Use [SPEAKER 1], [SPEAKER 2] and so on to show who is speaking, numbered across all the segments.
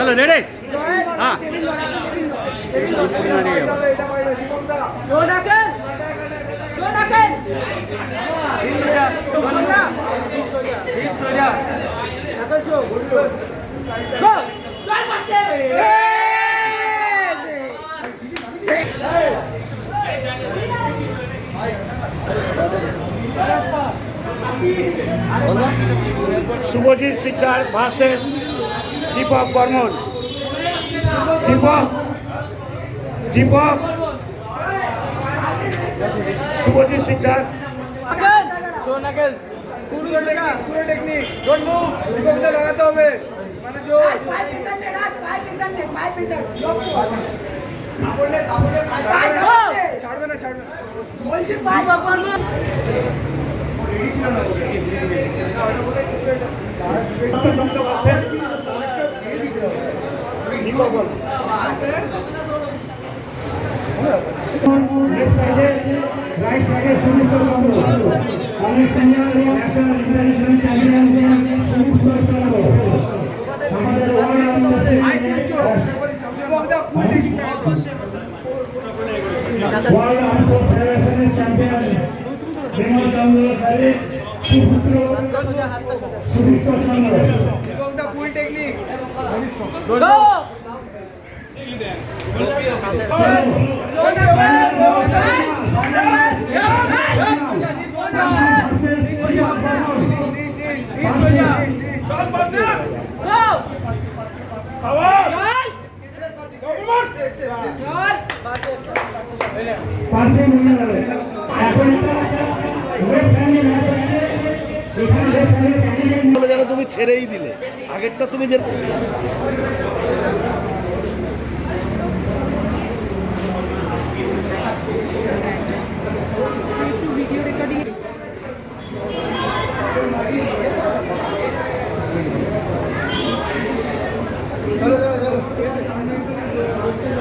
[SPEAKER 1] চলো রেডি হ্যাঁ
[SPEAKER 2] শুভজিৎ সিকদার ভার্সেস দীপক বর্মন দীপক দীপক শুভজিৎ
[SPEAKER 3] পুরো লাগাতে মানে ছাড়বে না ছাড়বে
[SPEAKER 2] ভার্সেস দীপক বর্মন লেফট সাইডে রাইট সাইডে সুদীপ্ত চন্দ্র অনেক senior national international champion Sudipta Chandra আমাদের
[SPEAKER 3] আই তিনজন দীপকদা ফুল টেকনিক লাগাতে হবে
[SPEAKER 2] ওয়ার্ল্ড আর্মস ফেডারেশনের চ্যাম্পিয়ন বিমল চন্দ্র স্যারের সুপুত্র সুদীপ্ত চন্দ্র
[SPEAKER 3] দীপকদা ফুল টেকনিক
[SPEAKER 2] পাঁচজন গেল এখন
[SPEAKER 4] যেন তুমি ছেড়েই দিলে। আগেরটা তুমি যে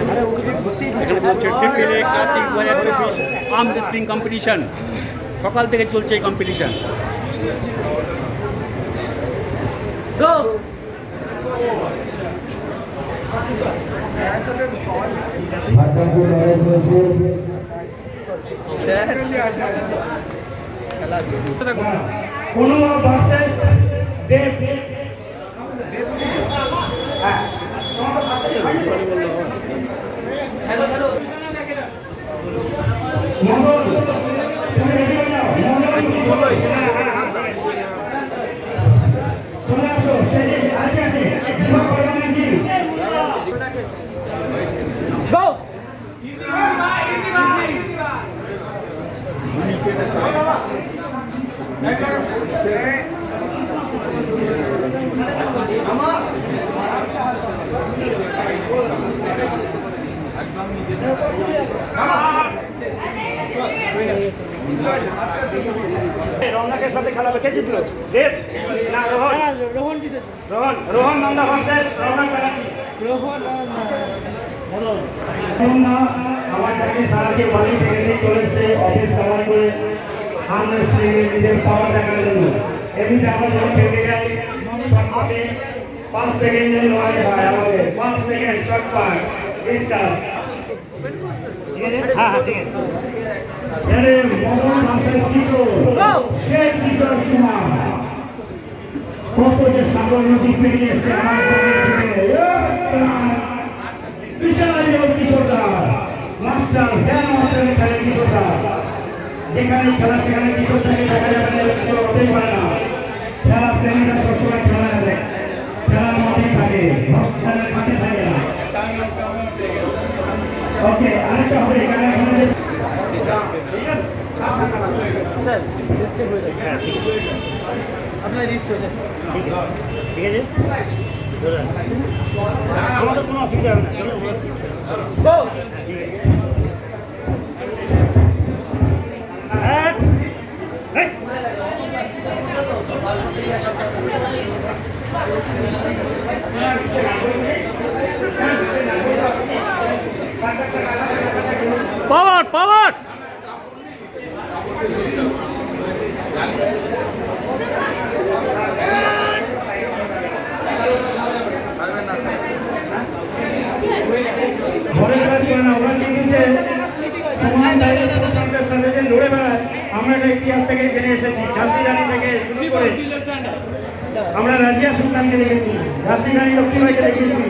[SPEAKER 1] এখানে চলছে টিপিএলএ ক্লাসিক দু হাজার চব্বিশ আর্ম রেসলিং কম্পিটিশন সকাল থেকে চলছে এই কম্পিটিশন
[SPEAKER 2] লড়াই ভার্সেস দেব মঙ্গল তুমি রেডি হয়ে যাও মঙ্গল চলে আসো স্টেজে আজকে আছে দীপক বর্মনজি হবে কে জিতলো দেব না রোহন। রোহন জিতেছে। রোহন রোহন নন্দা ভার্সেস রৌনক ব্যানার্জি রোহন না। আমার তাকে সারাকে বাড়ি থেকে এসে চলে এসছে অফিস কামার করে আমরা নিজের পাওয়ার দেখানোর জন্য। এমনিতে আমরা যখন খেলতে যাই পাঁচ সেকেন্ডের লড়াই হয় আমাদের। পাঁচ সেকেন্ড শর্ট পাস ডিসকাস ঠিক আছে হ্যাঁ হ্যাঁ ঠিক আছে। এরে মদন ভার্সেস কিশোর শেখ কিশোর কুমার। কত যে সাগর নদী পেরিয়ে এসছে থেকে। বিশাল যোগ কিশোরদা মাস্টার ভ্যান মাস্টারের খেলে কিশোরদা যেখানে খেলা সেখানে কিশোরদাকে দেখা যাবে না কেউ হতেই পারে না। খেলা প্রেমীরা সবসময় খেলা খেলার মাঠে থাকে খেলার মাঠে থাকে না। ওকে আরেকটা হবে এখানে আমাদের
[SPEAKER 5] আপনার রিস্ট হয়ে যাচ্ছে
[SPEAKER 2] ঠিক আছে। ঠিক আছে। আমাদের কোনো অসুবিধা হবে না। চলো ঠিক আছে।
[SPEAKER 1] পাওয়ার পাওয়ার
[SPEAKER 2] বেড়ায়, আমরা ইতিহাস এসেছি, ঝাঁসি থেকে শুরু আমরা রাজিয়া সুলতানকে দেখেছি, ঝাঁসি রানী লক্ষ্মীবাইকে দেখেছি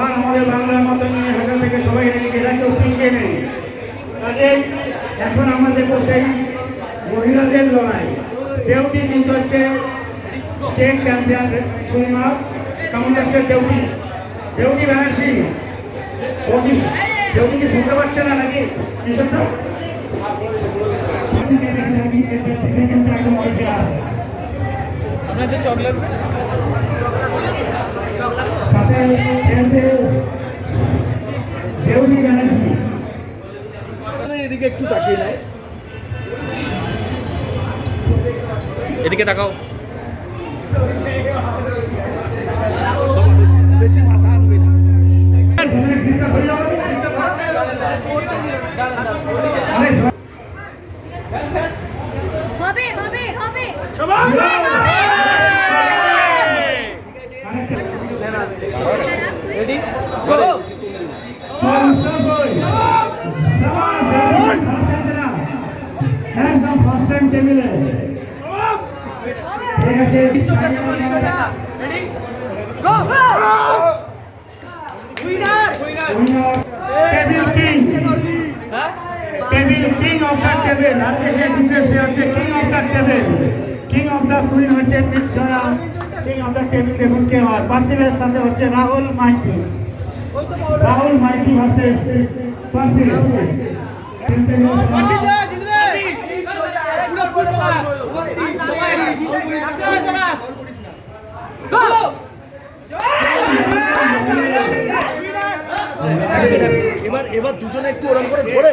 [SPEAKER 2] আর আমাদের বাংলার মতো নিয়ে হাজার থেকে সবাই দেখেছি এরা কেউ পিছিয়ে নেই। কাজেই এখন আমরা দেখব সেই মহিলাদের লড়াই। দেউটি কিন্তু হচ্ছে স্টেট চ্যাম্পিয়ন সুইমার কামুন্ডাস্টের দেউটি দেউটি ব্যানার্জি। ও কি দেউটি কি শুনতে পাচ্ছে না নাকি? কৃষকটা
[SPEAKER 6] আপনাদের চকলেট
[SPEAKER 2] সাথে খেলছে
[SPEAKER 7] এদিকে একটু তাকিয়ে নাও
[SPEAKER 1] এদিকে তাকাও।
[SPEAKER 7] বেশি মাথা আনবে না।
[SPEAKER 8] হবে হবে
[SPEAKER 2] আরেকটা
[SPEAKER 6] রেডি
[SPEAKER 2] একদম ফার্স্ট টাইম টেবিলে ঠিক আছে
[SPEAKER 6] রেডি গো
[SPEAKER 2] টেবিল কিং
[SPEAKER 6] হ্যাঁ
[SPEAKER 2] table king of the table আজকে যে জিতবে সে হচ্ছে king of the table king of the queen হচ্ছে বিশ্বরা কিং অফ দ্য টেবিল দেখুন কে হয়। পার্থিবের সাথে হচ্ছে রাহুল মাইতি। রাহুল মাইতি ভার্সেস পার্থিব।
[SPEAKER 7] এবার দুজনে একটু ওরম করে ধরে।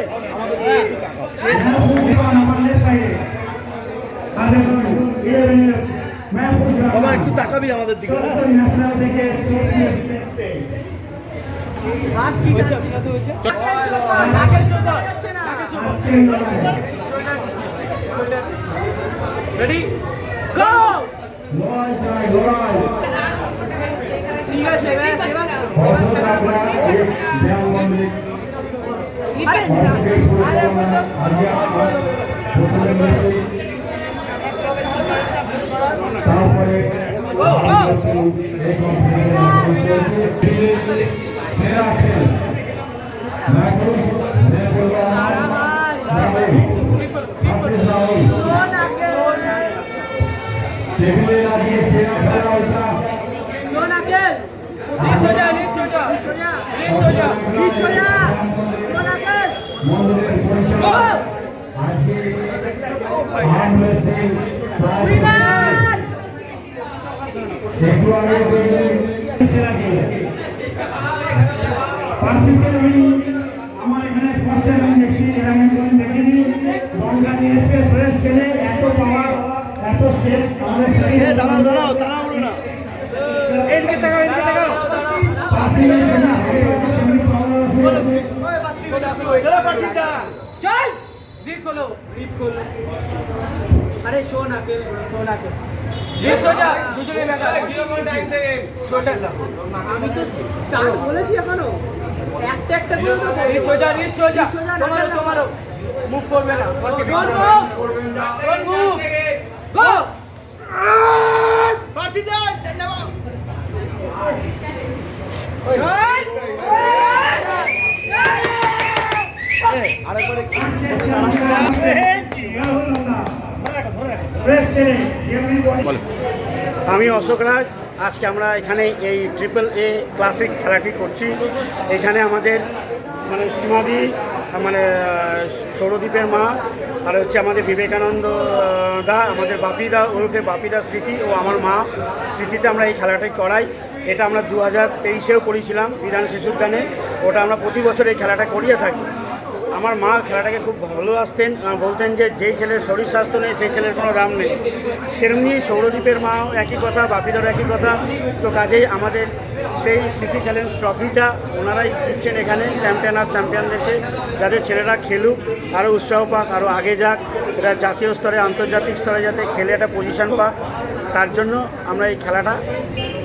[SPEAKER 7] আমাদের
[SPEAKER 2] আর
[SPEAKER 7] বাবা একটু তাকাবি আমাদের দিকে হ্যাঁ?
[SPEAKER 2] ন্যাশনাল থেকে
[SPEAKER 6] রেডি গো
[SPEAKER 2] লড়াই চাই লড়াই
[SPEAKER 4] ঠিক আছে ব্যাস এবার
[SPEAKER 2] টেবিলে লাগিয়ে সেরা খেলা ওইটা
[SPEAKER 4] শোন আকেল
[SPEAKER 6] নিচ হয়ে যা নিচ হয়ে যা নিচ হয়ে যা
[SPEAKER 4] বিশ্বয়া শোন আকেল
[SPEAKER 2] মন্দিরের পরিচালক
[SPEAKER 6] গো
[SPEAKER 2] আজকে আর্ম রেসলিং পার্থিবকে আমি আমার এখানে ফার্স্ট টাইম আমি দেখছি এর আগে কোনো দেখিনি নিয়ে এসে ফ্রেশ ছেলে এত পাওয়ার এত স্টেপ আমাদের
[SPEAKER 7] এ দাঁড়াও দাঁড়াও না
[SPEAKER 2] আমি
[SPEAKER 4] চলো।
[SPEAKER 6] রিপ খোলো রিপ খোলো।
[SPEAKER 4] আরে
[SPEAKER 6] আগে নিচ হয়ে যা দুজনে ব্যাগা শোটা
[SPEAKER 4] আমি তো বলেছি এখনও। একটা একটা করে তো
[SPEAKER 6] যা নিচ যা
[SPEAKER 4] নিচ হয়ে যা,
[SPEAKER 6] তোমারও
[SPEAKER 4] না, না,
[SPEAKER 6] তোমারও। মুখ করবে না।
[SPEAKER 4] ডোন্ট
[SPEAKER 6] Don't
[SPEAKER 2] আমি অশোক রাজ। আজকে আমরা এখানে এই ট্রিপল এ ক্লাসিক খেলাটি করছি। এখানে আমাদের মানে সীমাদি মানে সৌরদ্বীপের মা আর হচ্ছে আমাদের বিবেকানন্দ দা আমাদের বাপিদা ওরফে বাপিদা স্মৃতি ও আমার মা। স্মৃতিতে আমরা এই খেলাটাই করাই। এটা আমরা দু হাজার তেইশেও করেছিলাম বিধান শিশু উদ্যানে ওটা আমরা প্রতি বছর এই খেলাটা করিয়ে থাকি। আমার মা খেলাটাকে খুব ভালোবাসতেন আর বলতেন যে যেই ছেলের শরীর স্বাস্থ্য নেই, সেই ছেলের কোনো দাম নেই। সেরমনি সৌরদ্বীপের মাও একই কথা বাপিদার একই কথা। তো কাজেই আমাদের সেই সিটি চ্যালেঞ্জ ট্রফিটা ওনারাই দিচ্ছেন এখানে, চ্যাম্পিয়ন অফ চ্যাম্পিয়নদেরকে, যাতে ছেলেরা খেলুক আরও উৎসাহ পাক আরও আগে যাক। এটা জাতীয় স্তরে, আন্তর্জাতিক স্তরে যাতে খেলে একটা পজিশন পাক, তার জন্য আমরা এই খেলাটা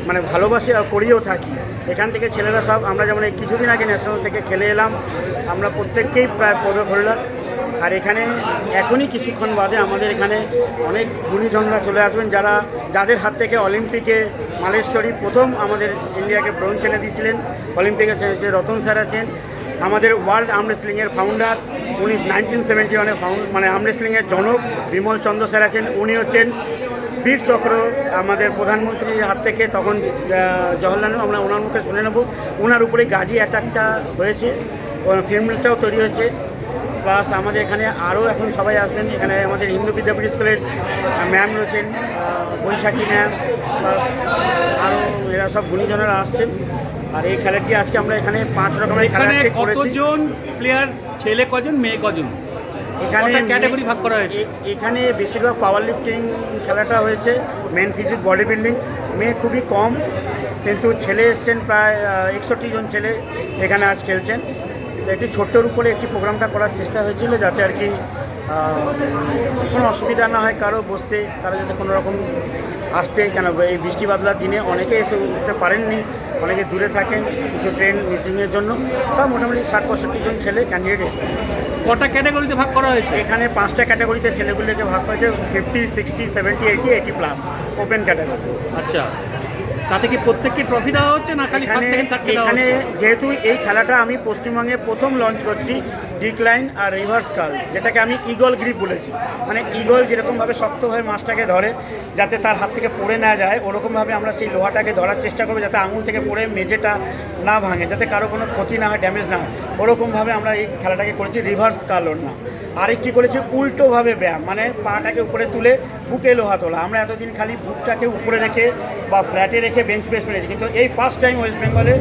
[SPEAKER 2] মানে ভালোবাসি আর করিয়েও থাকি। এখান থেকে ছেলেরা সব, আমরা যেমন এই কিছুদিন আগে ন্যাশনাল থেকে খেলে এলাম আমরা প্রত্যেককেই প্রায় পদক হোল্ডার আর এখানে এখনই কিছুক্ষণ বাদে আমাদের এখানে অনেক গুণীজনরা চলে আসবেন যারা, যাদের হাত থেকে অলিম্পিকে মালেশ্বরী প্রথম আমাদের ইন্ডিয়াকে ব্রোঞ্জ এনে দিয়েছিলেন। অলিম্পিকে রতন স্যার আছেন। আমাদের ওয়ার্ল্ড আর্ম রেসলিংয়ের ফাউন্ডার উনি নাইনটিন সেভেন্টি ওয়ানে ফাউন্ড মানে আর্ম রেসলিংয়ের জনক বিমল চন্দ্র স্যার আছেন। উনি হচ্ছেন বীর চক্র আমাদের প্রধানমন্ত্রীর হাত থেকে। তখন জওহরলাল আমরা ওনার মুখে শুনে নেব। ওনার উপরে গাজী অ্যাটাকটা হয়েছে। ফিল্মটাও তৈরি হয়েছে। প্লাস আমাদের এখানে আরও এখন সবাই আসবেন। এখানে আমাদের হিন্দু বিদ্যাপীঠ স্কুলের ম্যাম রয়েছেন বৈশাখী ম্যাম প্লাস আরও এরা সব গুণীজনেরা আসছেন। আর এই খেলাটি আজকে আমরা এখানে পাঁচ রকমের
[SPEAKER 1] এখানে কতজন প্লেয়ার ছেলে কজন মেয়ে কজন?
[SPEAKER 2] এখানে
[SPEAKER 1] category ভাগ করা হয়েছে?
[SPEAKER 2] এখানে বেশিরভাগ পাওয়ার লিফটিং খেলাটা হয়েছে। মেন ফিজিক বডি বিল্ডিং মেয়ে খুবই কম কিন্তু ছেলে এসছেন প্রায় একষট্টি জন ছেলে এখানে আজ খেলছেন। একটি ছোট্টর উপরে একটি প্রোগ্রামটা করার চেষ্টা হয়েছিল যাতে আর কি কোনো অসুবিধা না হয় কারও বসতে কারও যাতে কোনো রকম আসতে কেন এই বৃষ্টি বাদলার দিনে অনেকে এসে উঠতে পারেননি অনেকে দূরে থাকেন কিছু ট্রেন মিসিংয়ের জন্য তা মোটামুটি ষাট পঁয়ষট্টি জন ছেলে ক্যান্ডিডেট এসেছে।
[SPEAKER 1] কটা ক্যাটাগরিতে ভাগ করা হয়েছে?
[SPEAKER 2] এখানে পাঁচটা ক্যাটাগরিতে ছেলেগুলোকে ভাগ করা হয়েছে fifty sixty seventy eighty eighty plus open category
[SPEAKER 1] আচ্ছা। তাতে কি প্রত্যেককে ট্রফি দেওয়া হচ্ছে না খালি ফার্স্ট সেকেন্ড থার্ড
[SPEAKER 2] এখানে যেহেতু এই খেলাটা আমি পশ্চিমবঙ্গে প্রথম লঞ্চ করছি ডিক্লাইন আর রিভার্স কাল যেটাকে আমি ইগল গ্রিপ বলেছি। মানে ইগল যেরকমভাবে শক্তভাবে মাছটাকে ধরে, যাতে তার হাত থেকে পড়ে না যায়, ওরকমভাবে আমরা সেই লোহাটাকে ধরার চেষ্টা করব, যাতে আঙুল থেকে পড়ে মেঝেটা না ভাঙে, যাতে কারও কোনো ক্ষতি না হয় ড্যামেজ না হয়। ওরকমভাবে আমরা এই খেলাটাকে করেছি রিভার্স কাল ওর না আরেকটি করেছি উল্টোভাবে ব্যায়াম মানে পাটাকে উপরে তুলে বুকে লোহা তোলা। আমরা এতদিন খালি বুকটাকে উপরে রেখে বা ফ্ল্যাটে রেখে বেঞ্চ প্রেস মেরেছি, কিন্তু এই ফার্স্ট টাইম ওয়েস্ট বেঙ্গলে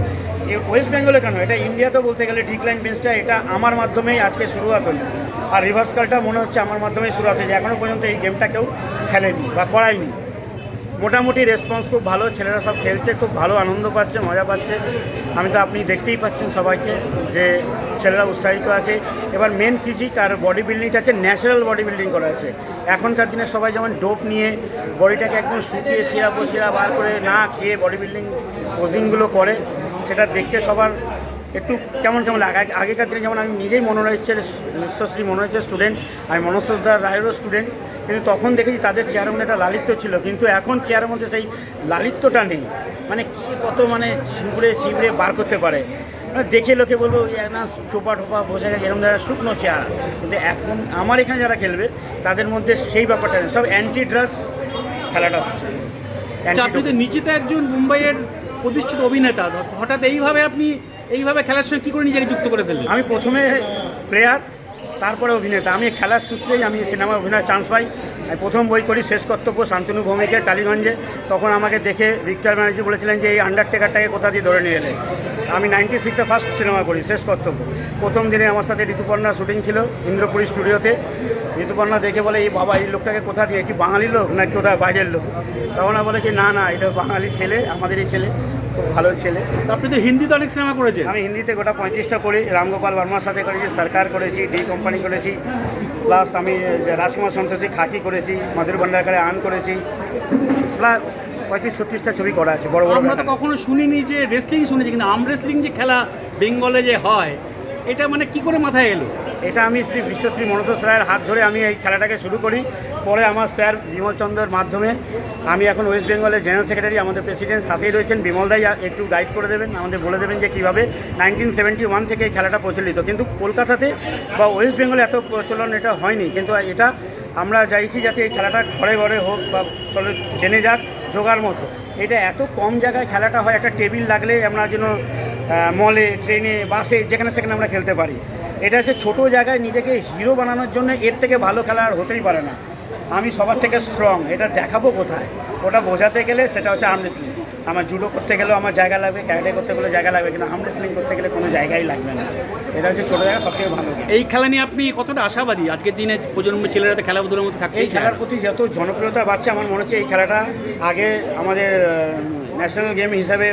[SPEAKER 2] ওয়েস্ট বেঙ্গলে কেন? এটা ইন্ডিয়াতে বলতে গেলে ডিক্লাইন বেঞ্চটা এটা আমার মাধ্যমেই আজকে শুরুয়াত হলো আর রিভার্স কালটা মনে হচ্ছে আমার মাধ্যমেই শুরুয়াত হয়েছে এখনও পর্যন্ত এই গেমটা কেউ খেলেনি বা করায়নি। মোটামুটি রেসপন্স খুব ভালো, ছেলেরা সব খেলছে, খুব ভালো, আনন্দ পাচ্ছে, মজা পাচ্ছে। আমি তো আপনি দেখতেই পাচ্ছেন সবাইকে যে ছেলেরা উৎসাহিত আছে। এবার মেন ফিজিক আর বডি বিল্ডিংটা আছে ন্যাচারাল বডি বিল্ডিং করা আছে। এখনকার দিনে সবাই যেমন ডোপ নিয়ে বডিটাকে একদম শুকিয়ে শিরা বসিরা বার করে না খেয়ে বডি বিল্ডিং পোজিংগুলো করে সেটা দেখতে সবার একটু কেমন কেমন লাগে। আগে- আগেকার দিনে যেমন আমি নিজেই মনোরঞ্জের বিশ্বশ্রী মনোরঞ্জের স্টুডেন্ট আমি মনোশ্রদ্ধা রায়েরও স্টুডেন্ট কিন্তু তখন দেখেছি তাদের চেয়ারের মধ্যে একটা লালিত্য ছিল, কিন্তু এখন চেয়ারের মধ্যে সেই লালিত্যটা নেই। মানে কি কত মানে ছিঁড়ে ছিঁড়ে বার করতে পারে। মানে দেখে লোকে বলব, "এ না, চোপা টোপা বসে গেছে এরকম যারা শুকনো চেয়ার কিন্তু এখন আমার এখানে যারা খেলবে, তাদের মধ্যে সেই ব্যাপারটা নেই। সব অ্যান্টি ড্রাগস খেলাটা হচ্ছে।
[SPEAKER 1] আপনি তো
[SPEAKER 2] Anti-doping।
[SPEAKER 1] একজন মুম্বাইয়ের প্রতিষ্ঠিত অভিনেতা হঠাৎ এইভাবে আপনি এইভাবে খেলার সঙ্গে কী করে নিজেকে যুক্ত করে ফেললেন?
[SPEAKER 2] আমি প্রথমে প্লেয়ার তারপরে অভিনেতা। আমি খেলার সূত্রেই আমি সিনেমায় অভিনয়ের চান্স পাই। প্রথম বই করি শেষ কর্তব্য শান্তনু ভৌমিকের টালিগঞ্জে। তখন আমাকে দেখে ভিক্টর ব্যানার্জি বলেছিলেন যে এই আন্ডারটেকারটাকে কোথা দিয়ে ধরে নিয়ে এলে? আমি নাইনটি সিক্সে ফার্স্ট সিনেমা করি, শেষ কর্তব্য। প্রথম দিনে আমার সাথে ঋতুপর্ণা শুটিং ছিল ইন্দ্রপুরী স্টুডিওতে। ঋতুপর্ণা দেখে বলে এই বাবা এই লোকটাকে কোথা দিয়ে? কি বাঙালি লোক নাকি কোথায় বাইরের লোক? তখন বলে কি না না এটা বাঙালির ছেলে আমাদেরই ছেলে খুব ভালো ছেলে।
[SPEAKER 1] তো আপনি তো হিন্দিতে অনেক সিনেমা করেছেন।
[SPEAKER 2] আমি হিন্দিতে গোটা পঁয়ত্রিশটা করি রামগোপাল বর্মার সাথে করেছি সরকার করেছি ডি কোম্পানি করেছি প্লাস আমি যে রাজকুমার সন্তোষী খাকি করেছি মধুর ভান্ডারকারে আন করেছি প্লাস পঁয়ত্রিশ ছত্রিশটা ছবি করা আছে বড় বড়
[SPEAKER 1] আমরা তো। কখনো শুনিনি যে রেসলিং শুনেছি কিন্তু আর্ম রেসলিং যে খেলা বেঙ্গলে যে হয় এটা মানে কি করে মাথায় এলো?
[SPEAKER 2] এটা আমি শ্রী বিশ্বশ্রী মনোতোষ রায়ের হাত ধরে আমি এই খেলাটাকে শুরু করি। পরে আমার স্যার বিমল চন্দ্রের মাধ্যমে আমি এখন ওয়েস্ট বেঙ্গলের জেনারেল সেক্রেটারি, আমাদের প্রেসিডেন্ট সাথেই রয়েছেন। বিমল দাই একটু গাইড করে দেবেন, আমাদের বলে দেবেন যে কীভাবে নাইনটিন সেভেন্টি ওয়ান থেকে এই খেলাটা প্রচলিত। কিন্তু কলকাতাতে বা ওয়েস্ট বেঙ্গলে এত প্রচলন এটা হয়নি। কিন্তু এটা আমরা চাইছি যাতে এই খেলাটা ঘরে ঘরে হোক বা চলে জেনে যাক যোগার মতো। এটা এত কম জায়গায় খেলাটা হয়, একটা টেবিল লাগলে আমরা যেন মলে ট্রেনে বাসে যেখানে সেখানে আমরা খেলতে পারি। এটা হচ্ছে ছোটো জায়গায় নিজেকে হিরো বানানোর জন্য এর থেকে ভালো খেলা আর হতেই পারে না। আমি সবার থেকে স্ট্রং এটা দেখাবো কোথায়? ওটা বোঝাতে গেলে সেটা হচ্ছে আর্ম রেসলিং আমার জুডো করতে গেলেও আমার জায়গা লাগবে ক্যারাটে করতে গেলে জায়গা লাগবে কিন্তু হাম রেসলিং করতে গেলে কোনো জায়গাই লাগবে না। এটা হচ্ছে ছোটো জায়গা সবথেকে ভালো।
[SPEAKER 1] এই খেলা নিয়ে আপনি কতটা আশাবাদী? আজকের দিনে প্রজন্মের ছেলেরা তো খেলাধুলার মধ্যে
[SPEAKER 2] এই খেলার প্রতি যত জনপ্রিয়তা বাড়ছে আমার মনে হচ্ছে এই খেলাটা আগে আমাদের ন্যাশনাল গেম হিসাবে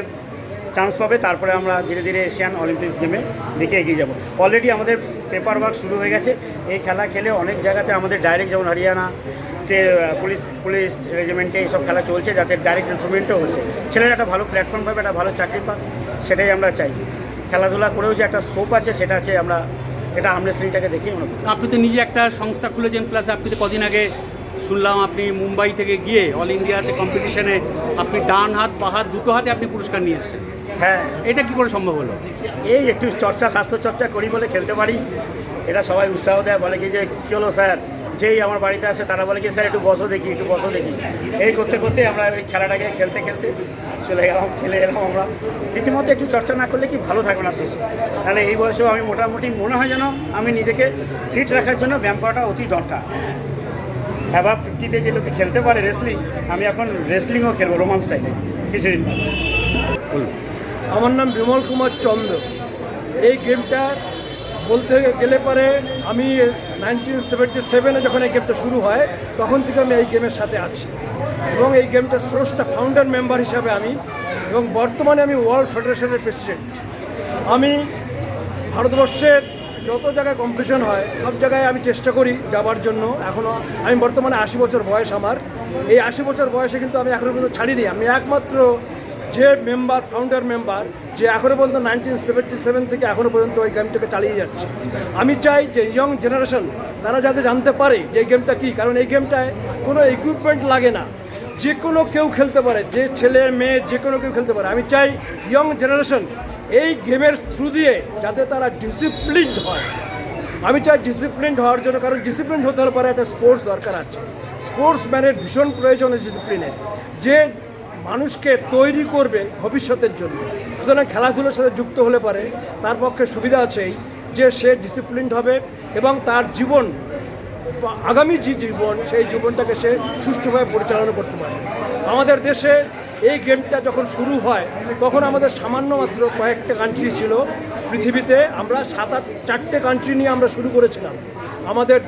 [SPEAKER 2] চান্স পাবে, তারপরে আমরা ধীরে ধীরে এশিয়ান অলিম্পিক্স গেমে দিকে এগিয়ে যাব। অলরেডি আমাদের পেপার ওয়ার্ক শুরু হয়ে গেছে। এই খেলা খেলে অনেক জায়গাতে আমাদের ডাইরেক্ট যেমন হরিয়ানা পুলিশ পুলিশ রেজিমেন্টে এইসব খেলা চলছে, যাতে ডাইরেক্ট রিক্রুটমেন্টও হচ্ছে। ছেলেরা একটা ভালো প্ল্যাটফর্ম পাবে, একটা ভালো চাকরি পাক, সেটাই আমরা চাই। খেলাধুলা করেও যে একটা স্কোপ আছে, সেটা আছে আমরা, এটা আমরেসলিংটাকে দেখেই মনে
[SPEAKER 1] আপনি তো নিজে একটা সংস্থা খুলেছেন প্লাস আপনি তো কদিন আগে শুনলাম আপনি মুম্বাই থেকে গিয়ে অল ইন্ডিয়াতে কম্পিটিশনে আপনি ডান হাত, বা হাত, দুটো হাতে আপনি পুরস্কার নিয়ে এসেছেন।
[SPEAKER 2] হ্যাঁ
[SPEAKER 1] এটা কি করে সম্ভব হলো?
[SPEAKER 2] এই একটু চর্চা স্বাস্থ্য চর্চা করি বলে খেলতে পারি। এটা সবাই উৎসাহ দেয় বলে কি যে কী হলো স্যার? যেই আমার বাড়িতে আসে তারা বলে কি স্যার একটু বসো দেখি একটু বসো দেখি। এই করতে করতে আমরা ওই খেলাটাকে খেলতে খেলতে চলে গেলাম খেলে এলাম আমরা। রীতিমতো একটু চর্চা না করলে কি ভালো থাকবে না শেষে? তাহলে এই বয়সেও আমি মোটামুটি মনে হয় যেন আমি নিজেকে ফিট রাখার জন্য ব্যায়াম করাটা অতি দরকার। অ্যাবাভ ফিফটিতে যে লোকে খেলতে পারে রেসলিং আমি এখন রেসলিংও খেলব রোমান স্টাইলে কিছুদিন পর।
[SPEAKER 9] আমার নাম বিমল কুমার চন্দ্র। এই গেমটা বলতে গেলে পরে আমি নাইনটিন সেভেন্টি সেভেনে যখন এই গেমটা শুরু হয়, তখন থেকে আমি এই গেমের সাথে আছি। এবং এই গেমটা স্রষ্টা ফাউন্ডার মেম্বার হিসাবে আমি, এবং বর্তমানে আমি ওয়ার্ল্ড ফেডারেশনের প্রেসিডেন্ট আমি ভারতবর্ষের যত জায়গায় কম্পিটিশন হয়, সব জায়গায় আমি চেষ্টা করি যাবার জন্য। এখনও আমি বর্তমানে আশি বছর বয়স আমার। এই আশি বছর বয়সে কিন্তু আমি এখনও পর্যন্ত ছাড়িনি। আমি একমাত্র যে মেম্বার ফাউন্ডার মেম্বার যে এখনও পর্যন্ত নাইনটিন সেভেন্টি সেভেন থেকে এখনও পর্যন্ত ওই গেমটাকে চালিয়ে যাচ্ছে। আমি চাই যে ইয়ং জেনারেশন তারা যাতে জানতে পারে যে এই গেমটা কী, কারণ এই গেমটায় কোনো ইকুইপমেন্ট লাগে না। যে কোনো কেউ খেলতে পারে, যে ছেলে, মেয়ে, যে কোনো কেউ খেলতে পারে। আমি চাই ইয়ং জেনারেশন এই গেমের থ্রু দিয়ে যাতে তারা ডিসিপ্লিনড হয়। আমি চাই ডিসিপ্লিনড হওয়ার জন্য, কারণ ডিসিপ্লিন হতে হলে পরে একটা স্পোর্টস দরকার আছে। স্পোর্টসম্যানের ভীষণ প্রয়োজন ডিসিপ্লিনের যে মানুষকে তৈরি করবে ভবিষ্যতের জন্য। সুতরাং খেলাধুলোর সাথে যুক্ত হলে পারে। তার পক্ষে সুবিধা আছেই যে সে ডিসিপ্লিনড হবে এবং তার জীবন, আগামী যে জীবন, সেই জীবনটাকে সে সুষ্ঠুভাবে পরিচালনা করতে পারে আমাদের দেশে এই গেমটা যখন শুরু হয়, তখন আমাদের সামান্য মাত্র কয়েকটা কান্ট্রি ছিল। পৃথিবীতে আমরা সাত আট চারটে কান্ট্রি নিয়ে আমরা শুরু করেছিলাম। আমাদের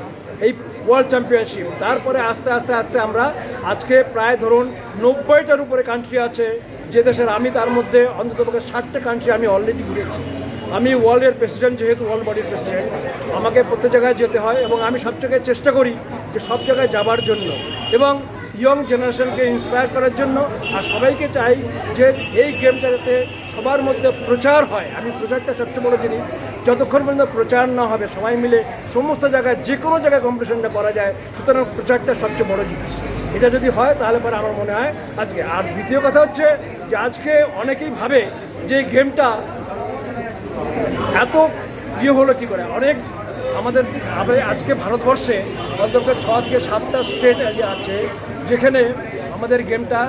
[SPEAKER 9] এই ওয়ার্ল্ড চ্যাম্পিয়নশিপ তারপরে আস্তে আস্তে আস্তে আমরা আজকে প্রায় ধরুন নব্বইটার উপরে কান্ট্রি আছে, যে দেশের আমি তার মধ্যে অন্ততপক্ষে ষাটটা কান্ট্রি আমি অলরেডি ঘুরেছি। আমি ওয়ার্ল্ডের প্রেসিডেন্ট যেহেতু ওয়ার্ল্ড বডির প্রেসিডেন্ট আমাকে প্রত্যেক জায়গায় যেতে হয় এবং আমি সব জায়গায় চেষ্টা করি যে সব জায়গায় যাবার জন্য এবং ইয়ং জেনারেশনকে ইন্সপায়ার করার জন্য। আর সবাইকে চাই যে এই গেমটা যাতে সবার মধ্যে প্রচার হয়, আমি প্রচারটা সবচেয়ে বড় জিনিস, যতক্ষণ পর্যন্ত প্রচার না হবে, সবাই মিলে সমস্ত জায়গায়, যে কোনো জায়গায় কম্পিটিশনটা করা যায়, সুতরাং প্রচারটা সবচেয়ে বড় জিনিস। এটা যদি হয়, তাহলে পরে আমার মনে হয় আজকে, আর দ্বিতীয় কথা হচ্ছে যে আজকে অনেকেই ভাবে যে গেমটা এত ইয়ে হলো কি করে? অনেক আমাদের আজকে ভারতবর্ষে অন্তত ছ থেকে সাতটা স্টেট আছে, যেখানে আমাদের গেমটা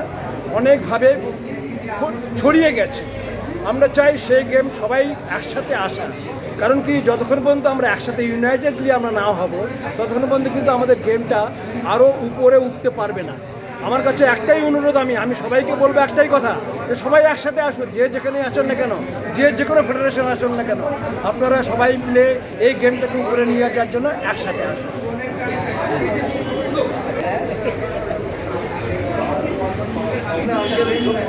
[SPEAKER 9] অনেকভাবে ছড়িয়ে গেছে। আমরা চাই সেই গেম সবাই একসাথে আসা। কারণ কি, যতক্ষণ পর্যন্ত আমরা একসাথে ইউনাইটেডলি আমরা না হব, ততক্ষণ পর্যন্ত কিন্তু আমাদের গেমটা আরও উপরে উঠতে পারবে না। আমার কাছে একটাই অনুরোধ আমি আমি সবাইকে বলব একটাই কথা, যে সবাই একসাথে আসুন যে যেখানে আছেন না কেন, যে যে কোনো ফেডারেশন আসুন না কেন, আপনারা সবাই মিলে এই গেমটাকে উপরে নিয়ে যাওয়ার জন্য একসাথে আসুন।
[SPEAKER 10] ছবি